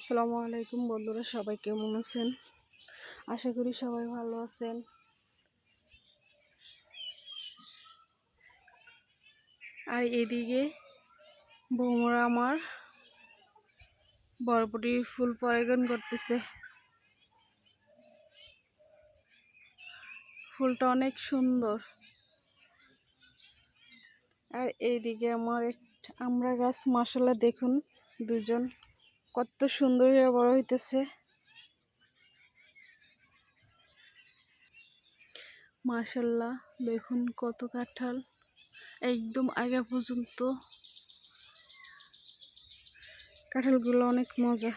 আসসালামু আলাইকুম বন্ধুরা, সবাই কেমন আছেন? আশা করি সবাই ভালো আছেন। আর এদিকে বৌমরা আমার বরবটি ফুল পরাগন করতেছে। ফুলটা অনেক সুন্দর। আর এইদিকে আমার আমরা গাছ মাসাল্লাহ দেখুন দুজন। কত সুন্দর হয়ে বড় হইতেছে। মাশাল্লাহ, দেখুন কত কাঁঠাল। একদম আগে পর্যন্ত কাঁঠালগুলো অনেক মজা।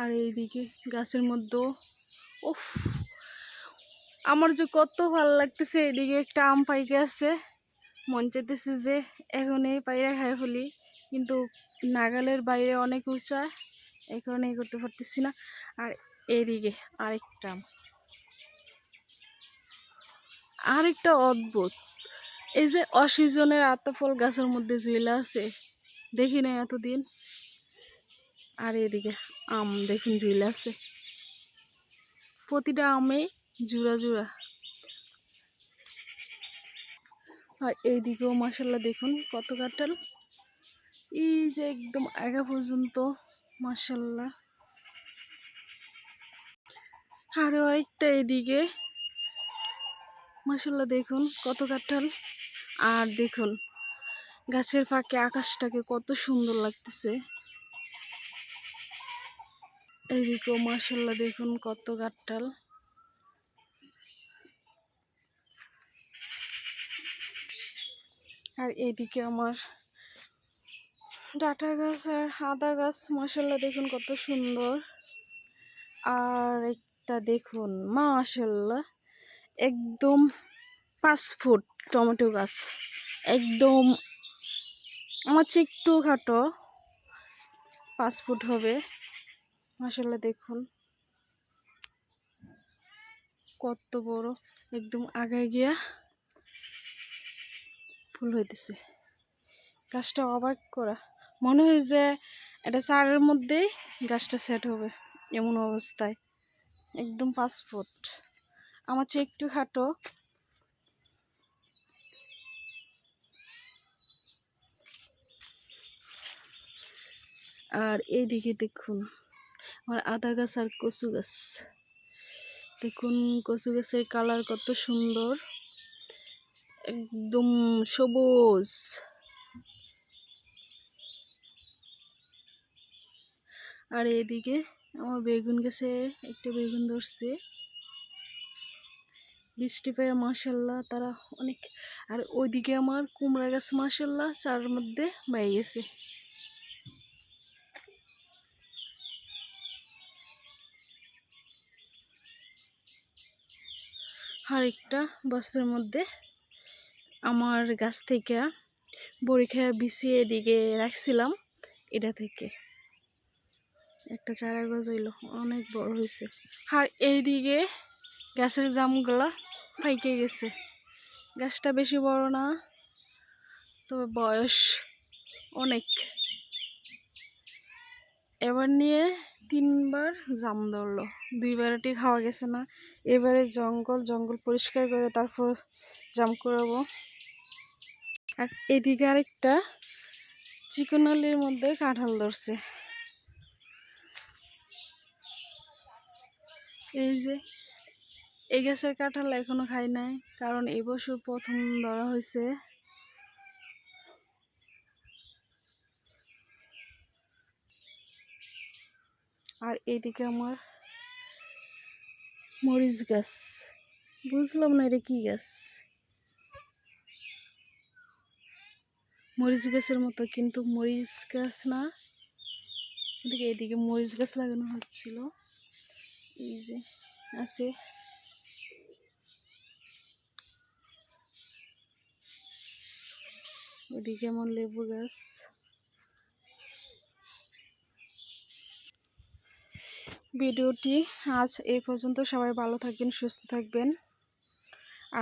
আর এইদিকে গাছের মধ্যেও, উফ, আমার যে কত ভালো লাগতেছে এদিকে একটা আম পাইকে আছে। মন চাইতেছে যে এখন এই পাইরা খাই ফেলি, কিন্তু নাগালের বাইরে অনেক উঁচা, এই কারণে করতে পারতেছি না। আর এদিকে আরেকটা। আরেকটা অদ্ভুত। এই যে অসিজনের আত্মফল গাছের মধ্যে ঝুলা আছে, দেখি না এতদিন। আর এদিকে আম দেখুন ঝুলা আছে। প্রতিটা আমে জুড়া জুড়া। আর এইদিকেও মাসাল্লাহ দেখুন কত কাঁঠাল। এই যে একদম আগা পর্যন্ত মাসাল্লাহ আরও আরেকটা এদিকে। মাসাল্লাহ দেখুন কত কাঁঠাল। আর দেখুন, গাছের ফাঁকে আকাশটাকে কত সুন্দর লাগতেছে। এইদিকেও মাসাল্লাহ দেখুন কত কাঁঠাল। আর এদিকে আমার ডাটা গাছ আর আদা গাছ মাসাল্লাহ দেখুন কত সুন্দর। আর একটা দেখুন মাশাল্লাহ একদম পাঁচ ফুট টমেটো গাছ, একদম আমার চেয়ে একটু খাটো, পাঁচ ফুট হবে মাসাল্লাহ দেখুন। কত বড়, একদম আগায় গিয়া ফুল হইতেছে। গাছটা অবাক করা। মনে হয় যে এটা চারের মধ্যেই গাছটা সেট হবে এমন অবস্থায়। একদম পাঁচ ফুট। আমার চেয়ে একটু খাটো। আর এইদিকে দেখুন, আমার আদা গাছ আর কচু গাছ। দেখুন, কচু গাছের কালার কত সুন্দর। একদম সবুজ। আর এদিকে আমার বেগুন গাছে একটা বেগুন ধরছে। বৃষ্টি পেয়ে মাসাল্লাহ তারা অনেক আর ওইদিকে আমার কুমড়া গাছ মাসাল্লাহ চার মধ্যে বাইয়ে গেছে। আর একটা বস্তার মধ্যে আমার গাছ থেকে বড়ি খেয়া বিছিয়ে এদিকে রাখছিলাম, এটা থেকে। একটা চারা গাছ হইল, অনেক বড় হয়েছে আর এইদিকে গ্যাসের জামগুলা ফাইকে গেছে। গাছটা বেশি বড় না, তবে বয়স অনেক। এবার নিয়ে তিনবার জাম ধরলো। দুইবারটি খাওয়া গেছে না। এবারে জঙ্গল জঙ্গল পরিষ্কার করে তারপর জাম করাবো। আর এদিকে আরেকটা চিকনালির মধ্যে কাঁঠাল ধরছে। এই যে, এই গাছের কাঁঠাল এখনও খাই নাই, কারণ এই বছর প্রথম ধরা হয়েছে আর এইদিকে আমার মরিচ গাছ। বুঝলাম না এটা কি গাছ। মরিচ গাছের মতো কিন্তু মরিচ গাছ না। এদিকে এদিকে মরিচ গাছ লাগানো হচ্ছিল। এই যে আছে ওদিকে আমার লেবু গাছ ভিডিওটি আজ এই পর্যন্ত। সবাই ভালো থাকবেন, সুস্থ থাকবেন।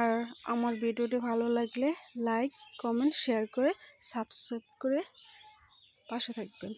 আর আমার ভিডিওটি ভালো লাগলে লাইক, কমেন্ট, শেয়ার করে, সাবস্ক্রাইব করে পাশে থাকবেন।